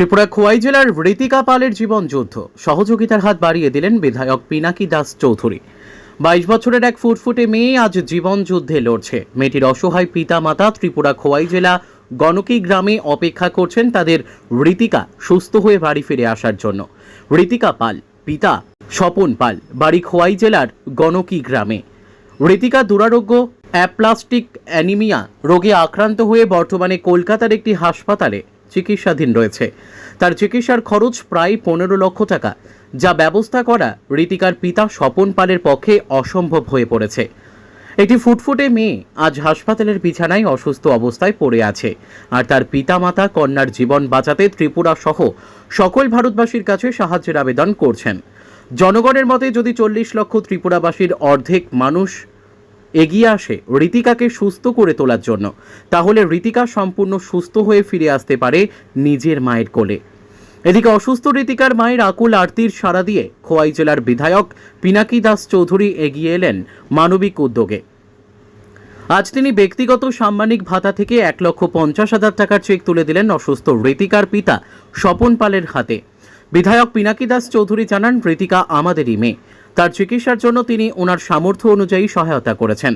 ত্রিপুরা খোয়াই জেলার ঋতিকা পালের জীবন যুদ্ধ। সহযোগিতার হাত বাড়িয়ে দিলেন বিধায়ক পিনাকি দাস চৌধুরী। বাইশ বছরের এক ফুটফুটে মেয়ে আজ জীবন যুদ্ধে লড়ছে। মেয়েটির অসহায় পিতা মাতা ত্রিপুরা খোয়াই জেলা গণকি গ্রামে অপেক্ষা করছেন তাদের ঋতিকা সুস্থ হয়ে বাড়ি ফিরে আসার জন্য। ঋতিকা পাল, পিতা স্বপন পাল, বাড়ি খোয়াই জেলার গণকি গ্রামে। ঋতিকা দুরারোগ্য, অ্যাপ্লাস্টিক অ্যানিমিয়া রোগে আক্রান্ত হয়ে বর্তমানে কলকাতার একটি হাসপাতালে চিকিৎসাধীন রয়েছে। তার চিকিৎসার খরচ প্রায় পনেরো লক্ষ টাকা, যা ব্যবস্থা করা ঋতিকার পিতা স্বপন পালের পক্ষে অসম্ভব হয়ে পড়েছে। একটি ফুটফুটে মেয়ে আজ হাসপাতালের বিছানায় অসুস্থ অবস্থায় পড়ে আছে, আর তার পিতামাতা কন্যার জীবন বাঁচাতে ত্রিপুরা সহ সকল ভারতবাসীর কাছে সাহায্যের আবেদন করছেন। জনগণের মতে যদি চল্লিশ লক্ষ ত্রিপুরাবাসীর অর্ধেক মানুষ এগিয়ে আসে ঋতিকাকে সুস্থ করে তোলার জন্য। তাহলে ঋতিকা সম্পূর্ণ সুস্থ হয়ে ফিরে আসতে পারে নিজের মায়ের কোলে। এদিকে অসুস্থ ঋতিকার মায়ের আকুল আরতির সাড়া দিয়ে খোয়াই জেলার বিধায়ক পিনাকি দাস চৌধুরী এগিয়ে এলেন মানবিক উদ্যোগে। আজ তিনি ব্যক্তিগত সাম্মানিক ভাতা থেকে এক লক্ষ পঞ্চাশ হাজার টাকার চেক তুলে দিলেন অসুস্থ ঋতিকার পিতা স্বপন পালের হাতে। বিধায়ক পিনাকি দাস চৌধুরী জানান ঋতিকা আমাদেরই মেয়ে। তার চিকিৎসার জন্য তিনি ওনার সামর্থ্য অনুযায়ী সহায়তা করেছেন।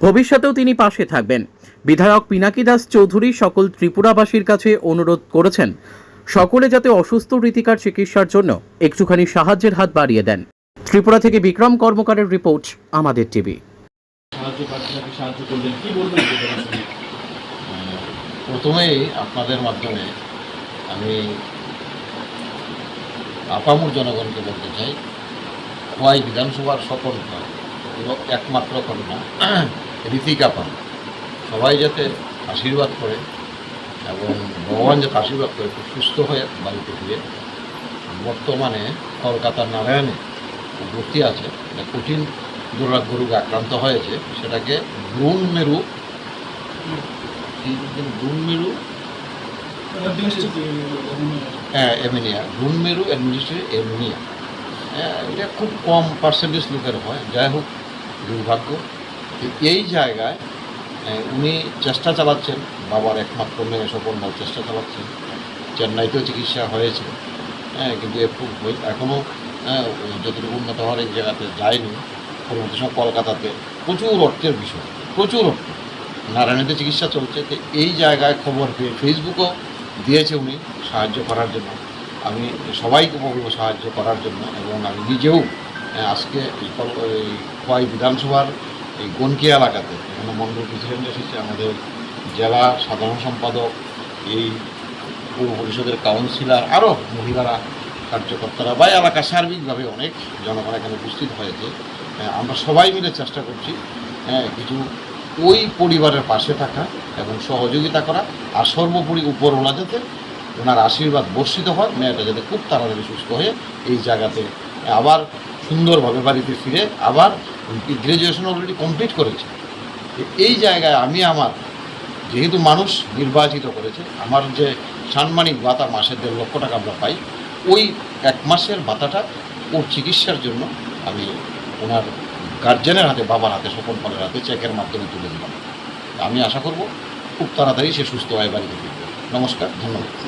ভবিষ্যতেও তিনি পাশে থাকবেন। বিধায়ক পিনাকি দাস চৌধুরী সকল ত্রিপুরাবাসীর কাছে অনুরোধ করেছেন, সকলে যাতে অসুস্থ ঋতিকার চিকিৎসার জন্য একটুখানি সাহায্যের হাত বাড়িয়ে দেন। ত্রিপুরা থেকে বিক্রম কর্মকারের রিপোর্ট, আমাদের টিভি? প্রথমেই আপনাদের মাধ্যমে আমি আপামুর জনগণকে বলতে চাই, খোয়াই বিধানসভার সফলতা এবং একমাত্র কন্যা ঋতিকা পান সবাই যাতে আশীর্বাদ করে এবং ভগবান যাতে আশীর্বাদ করে খুব সুস্থ হয়ে বাড়িতে ফিরে। বর্তমানে কলকাতার নারায়ণে ভর্তি আছে কঠিন দুরাগ্য রোগে আক্রান্ত হয়েছে, সেটাকে ব্রুন মেরু ব্রুন মেরু? হ্যাঁ এমিনিয়া। ব্রুনমেরু অ্যাডমিনিস্ট্রেটিভ এমিনিয়া। হ্যাঁ, এটা খুব কম পার্সেন্টেজ লোকের হয়। যাই হোক দুর্ভাগ্য। এই জায়গায় উনি চেষ্টা চালাচ্ছেন। বাবার একমাত্র মেয়ে ভাই চেষ্টা চালাচ্ছেন। চেন্নাইতেও চিকিৎসা হয়েছে। হ্যাঁ কিন্তু হই- এখনও যতটুকু উন্নত হওয়ার এই জায়গাতে যায়নি। পরবর্তী সময় কলকাতাতে। প্রচুর অর্থের বিষয়। প্রচুর অর্থ। নারায়ণীতে চিকিৎসা চলছে। তো এই জায়গায় খবর পেয়ে ফেসবুকও দিয়েছে উনি সাহায্য করার জন্য। আমি সবাইকে বলব সাহায্য করার জন্য এবং আমি নিজেও আজকে এই খোয়াই বিধানসভার এই গনকি এলাকাতে এখানে মন্ডল প্রেসিডেন্ট এসেছে আমাদের জেলা সাধারণ সম্পাদক এই পৌর পরিষদের কাউন্সিলর আরও মহিলারা কার্যকর্তারা বা এলাকা সার্বিকভাবে অনেক জনগণ এখানে উপস্থিত হয়েছে। আমরা সবাই মিলে চেষ্টা করছি হ্যাঁ, কিছু ওই পরিবারের পাশে থাকা এবং সহযোগিতা করা আর সর্বোপরি উপরওয়ালা যাতে ওনার আশীর্বাদ বর্ষিত হয়, মেয়েটা যাতে খুব তাড়াতাড়ি সুস্থ হয়ে এই জায়গাতে আবার সুন্দরভাবে বাড়িতে ফিরে আবার গ্র্যাজুয়েশন অলরেডি কমপ্লিট করেছে। এই জায়গায় আমি আমার যেহেতু মানুষ নির্বাচিত করেছে, আমার যে সাম্মানিক ভাতা মাসের দেড় লক্ষ টাকা আমরা পাই, ওই এক মাসের ভাতাটা ওর চিকিৎসার জন্য আমি ওনার গার্জেনের হাতে, বাবার হাতে সকল পালের হাতে চেকের মাধ্যমে তুলে দিলাম। আমি আশা করব খুব তাড়াতাড়ি সে সুস্থ হয় বাড়িতে ফিরবে। নমস্কার, ধন্যবাদ।